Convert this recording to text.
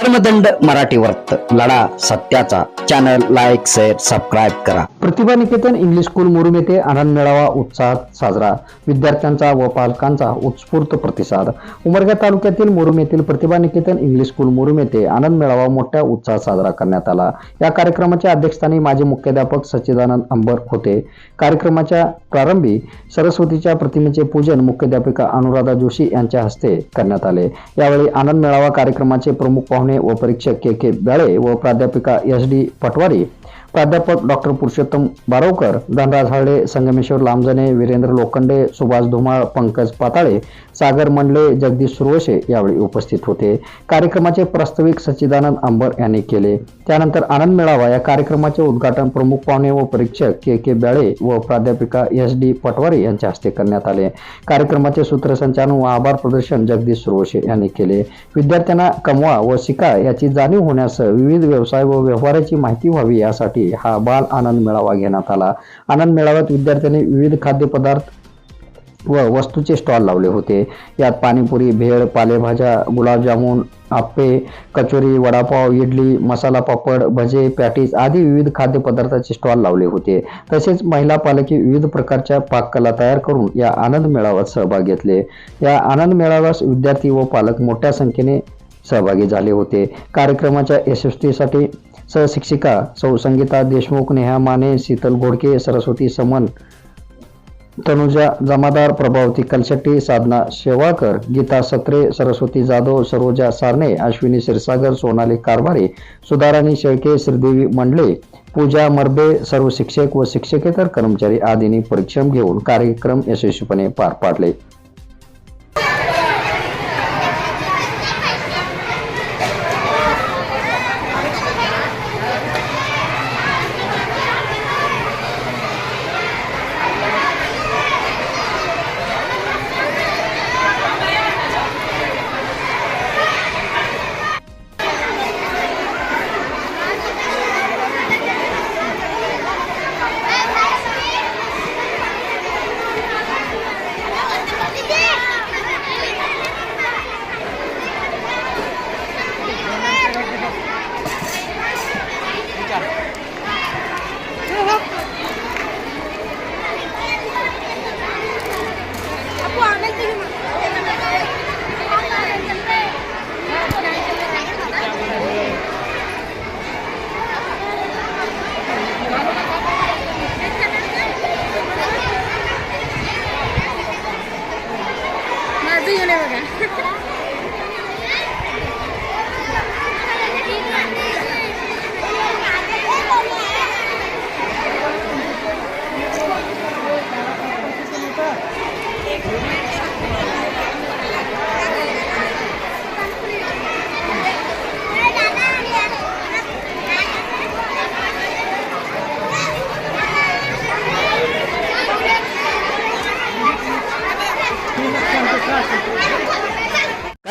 धर्मदंड मराठी वर्त लढा सत्याचा. चॅनल लाईक शेअर सबस्क्राईब करा. प्रतिभा निकेतन इंग्लिश स्कूल मुरुम येथे आनंद मेळावा उत्साहात साजरा. विद्यार्थ्यांचा व पालकांचा उत्स्फूर्त प्रतिसाद. उमरगा तालुक्यातील मुरुम येथील प्रतिभा निकेतन इंग्लिश स्कूल मुरुम येथे आनंद मेळावा मोठ्या उत्साहात साजरा करण्यात आला. या कार्यक्रमाच्या अध्यक्षस्थानी माजी मुख्याध्यापक सच्चिदानंद अंबर होते. कार्यक्रमाच्या प्रारंभी सरस्वतीच्या प्रतिमेचे पूजन मुख्याध्यापिका अनुराधा जोशी यांच्या हस्ते करण्यात आले. यावेळी आनंद मेळावा कार्यक्रमाचे प्रमुख पाहुणे व परीक्षक के के ब्याळे व प्राध्यापिका एस डी पटवारी प्राध्यापक डॉक्टर पुरुषोत्तम बारवकर धनराज हळडे संगमेश्वर लांबजणे वीरेंद्र लोखंडे सुभाष धुमाळ पंकज पाताळे सागर मंडले जगदीश सुरवशे यावेळी उपस्थित होते. कार्यक्रमाचे प्रास्ताविक सच्चिदानंद अंबर यांनी केले. त्यानंतर आनंद मेळावा या कार्यक्रमाचे उद्घाटन प्रमुख पाहुणे व परीक्षक के के ब्याळे व प्राध्यापिका एस डी पटवारे यांच्या हस्ते करण्यात आले. कार्यक्रमाचे सूत्रसंचालन व आभार प्रदर्शन जगदीश सुरवशे यांनी केले. विद्यार्थ्यांना कमवा व शिका याची जाणीव होण्यासह विविध व्यवसाय व व्यवहाराची माहिती व्हावी यासाठी हा बाल आनंद मेळावा घेण्यात आला. आनंद मेळाव्यात विद्यार्थ्यांनी विविध खाद्यपदार्थ व वस्तूचे स्टॉल लावले होते. यात पाणीपुरी भेळ पालेभाज्या गुलाबजामुन आप्पे कचोरी वडापाव इडली मसाला पापड भजे पॅटीस आदी विविध खाद्यपदार्थाचे स्टॉल लावले होते. तसेच महिला पालकी विविध प्रकारच्या पाककला तयार करून या आनंद मेळाव्यात सहभाग घेतले. या आनंद मेळाव्यास विद्यार्थी व पालक मोठ्या संख्येने सहभागी झाले होते. कार्यक्रमाच्या यशस्वीसाठी सहशिक्षिका सौ संगीता देशमुख नेहा माने शीतल घोडके सरस्वती समन तनुजा जमादार प्रभावती कलशेट्टी साधना शेवाळकर गीता सत्रे सरस्वती जाधव सरोजा सारणे अश्विनी क्षीरसागर सोनाली कारभारे सुधाराणी शेळके श्रीदेवी मंडले पूजा मरबे सर्व शिक्षक व शिक्षकेतर कर्मचारी आदींनी परिश्रम घेऊन कार्यक्रम यशस्वीपणे पार पाडले.